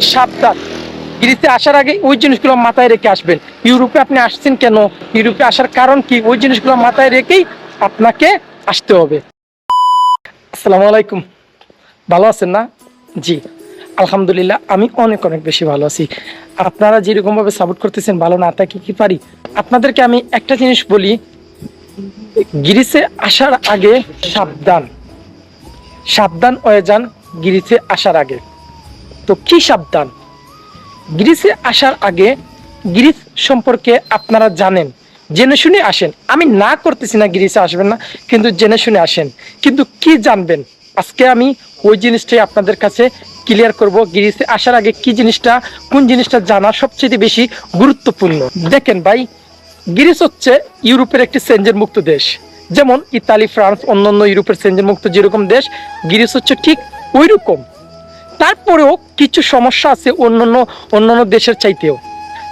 সাবধান। গ্রিসে আসার আগে ওই জিনিসগুলো মাথায় রেখে আসবেন। ইউরোপে আপনি আসছেন কেন? ইউরোপে আসার কারণ কি? ওই জিনিসগুলো মাথায় রেখেই আপনাকে আসতে হবে। আসসালামু আলাইকুম। ভালো আছেন না? জি। আলহামদুলিল্লাহ, আমি অনেক অনেক বেশি ভালো আছি। আপনারা যেরকমভাবে সাপোর্ট করতেছেন, ভালো না তাকে কি পারি? আপনাদেরকে আমি একটা জিনিস বলি। গ্রিসে আসার আগে সাবধান। সাবধান হয়ে যান গ্রিসে আসার আগে। তো কি সাবধান? গ্রিসে আসার আগে গ্রিস সম্পর্কে আপনারা জানেন। জেনে শুনে আসেন। আমি না করতেছি না গ্রিসে আসবেন না, কিন্তু জেনে শুনে আসেন। কিন্তু কি জানবেন? আজকে আমি ওই জিনিসটাই আপনাদের কাছে ক্লিয়ার করব, গ্রিসে আসার আগে কি জিনিসটা, কোন জিনিসটা জানা সবচেয়ে বেশি গুরুত্বপূর্ণ। দেখেন ভাই, গ্রিস হচ্ছে ইউরোপের একটি সেঞ্জের মুক্ত দেশ। যেমন ইতালি, ফ্রান্স, অন্যান্য ইউরোপের সেঞ্জের মুক্ত যেরকম দেশ, গ্রিস হচ্ছে ঠিক ওই রকম তারপরেও কিছু সমস্যা আছে অন্যান্য অন্যান্য দেশের চাইতেও।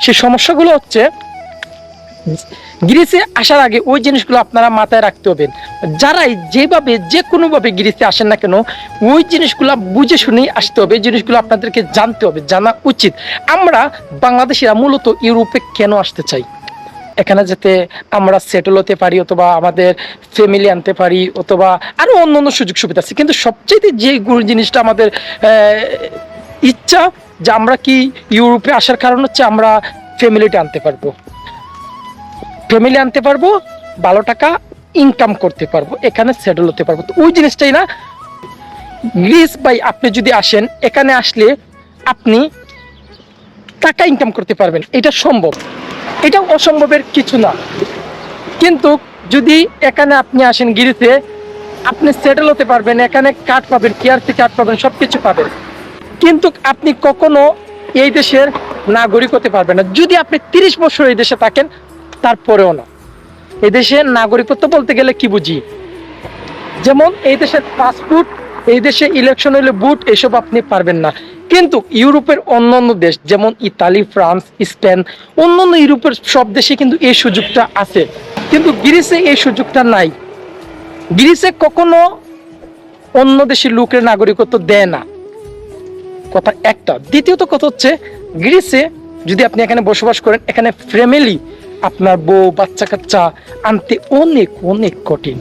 সেই সমস্যাগুলো হচ্ছে, গ্রিসে আসার আগে ওই জিনিসগুলো আপনারা মাথায় রাখতে হবেন যারাই যেভাবে যে কোনোভাবে গ্রিসে আসেন না কেন, ওই জিনিসগুলো বুঝে শুনেই আসতে হবে জিনিসগুলো আপনাদেরকে জানতে হবে, জানা উচিত। আমরা বাংলাদেশিরা মূলত ইউরোপে কেন আসতে চাই? এখানে যেতে আমরা সেটেল হতে পারি অথবা আমাদের ফ্যামিলি আনতে পারি অথবা আরও অন্য অন্য সুযোগ সুবিধা আছে। কিন্তু সবচেয়ে যে জিনিসটা আমাদের ইচ্ছা যে আমরা কি ইউরোপে আসার কারণ হচ্ছে আমরা ফ্যামিলিটা আনতে পারব। ফ্যামিলি আনতে পারব, ভালো টাকা ইনকাম করতে পারব, এখানে সেটেল হতে পারব। তো ওই জিনিসটাই না গ্রিস ভাই, আপনি যদি আসেন, এখানে আসলে আপনি টাকা ইনকাম করতে পারবেন। এটা সম্ভব। এটা অসম্ভবের কিছু না। কিন্তু যদি এখানে আপনি আসেন গিরিতে, আপনি সেটেল হতে পারবেন, এখানে কাঠ পাবেন কেআরসি কার্ড পাবেন সব কিছু পাবেন। কিন্তু আপনি কখনো এই দেশের নাগরিক হতে পারবেন না। যদি আপনি তিরিশ বছর এই দেশে থাকেন, তারপরেও না। এই দেশের নাগরিকত্ব বলতে গেলে কি বুঝি? যেমন এই দেশের পাসপোর্ট এই দেশে ইলেকশন হলে বুট এসব আপনি পারবেন না। কিন্তু ইউরোপের অন্যান্য দেশ, যেমন ইতালি, ফ্রান্স, স্পেন, অন্যান্য ইউরোপের সব দেশে কিন্তু এই সুযোগটা আছে। কিন্তু গ্রিসে এই সুযোগটা নাই। গ্রিসে কখনো অন্য দেশের লোকের নাগরিকত্ব দেয় না। কথা একটা। দ্বিতীয়ত কথা হচ্ছে, গ্রিসে যদি আপনি এখানে বসবাস করেন, এখানে ফ্যামিলি আপনার বউ, বাচ্চা কাচ্চা আনতে অনেক অনেক কঠিন।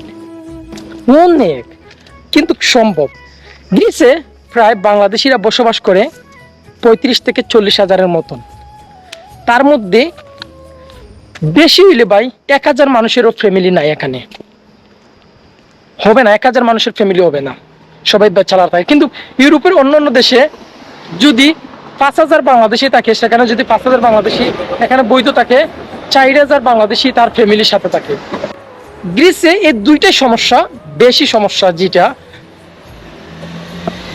অনেক। কিন্তু সম্ভব। গ্রিসে প্রায় বাংলাদেশিরা বসবাস করে পঁয়ত্রিশ থেকে চল্লিশ হাজারের মতন। তার মধ্যে বেশি হইলে ভাই এক হাজার মানুষেরও ফ্যামিলি নাই এখানে। হবে না, এক হাজার মানুষের ফ্যামিলি হবে না। সবাই চালা থাকে কিন্তু ইউরোপের অন্যান্য দেশে যদি পাঁচ হাজার বাংলাদেশি থাকে, সেখানে যদি পাঁচ হাজার বাংলাদেশি এখানে বৈধ থাকে, চার হাজার বাংলাদেশি তার ফ্যামিলির সাথে থাকে। গ্রিসে এই দুইটাই সমস্যা, বেশি সমস্যা যেটা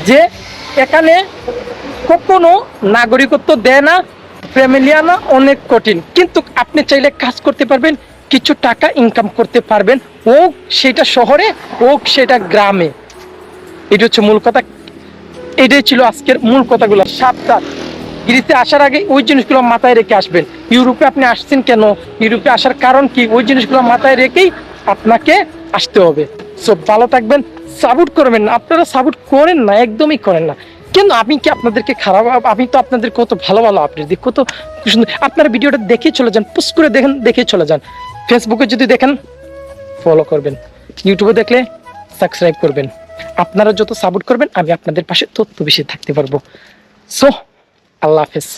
যে এখানে কখনো নাগরিকত্ব দেয় না ফ্যামিলি আনা অনেক কঠিন। কিন্তু আপনি চাইলে কাজ করতে পারবেন, কিছু টাকা ইনকাম করতে পারবেন, হোক সেটা শহরে, হোক সেটা গ্রামে। এটা হচ্ছে মূল কথা। এটাই ছিল আজকের মূল কথাগুলো। সাবধান। গ্রিসে আসার আগে ওই জিনিসগুলো মাথায় রেখে আসবেন। ইউরোপে আপনি আসছেন কেন? ইউরোপে আসার কারণ কি? ওই জিনিসগুলো মাথায় রেখেই আপনাকে আসতে হবে। সো ভালো থাকবেন সাপোর্ট করবেন না। আপনারা সাপোর্ট করেন না, একদমই করেন না। কেন? আমি কি আপনাদেরকে খারাপ, আমি তো আপনাদের কত ভালো ভালো আপডেট দিই, কত সুন্দর। আপনারা ভিডিওটা দেখে চলে যান পোস্ট করে দেখেন, দেখে চলে যান। ফেসবুকে যদি দেখেন ফলো করবেন। ইউটিউবে দেখলে সাবস্ক্রাইব করবেন। আপনারা যত সাপোর্ট করবেন, আমি আপনাদের পাশে তত বেশি থাকতে পারব। সো আল্লাহ হাফেজ।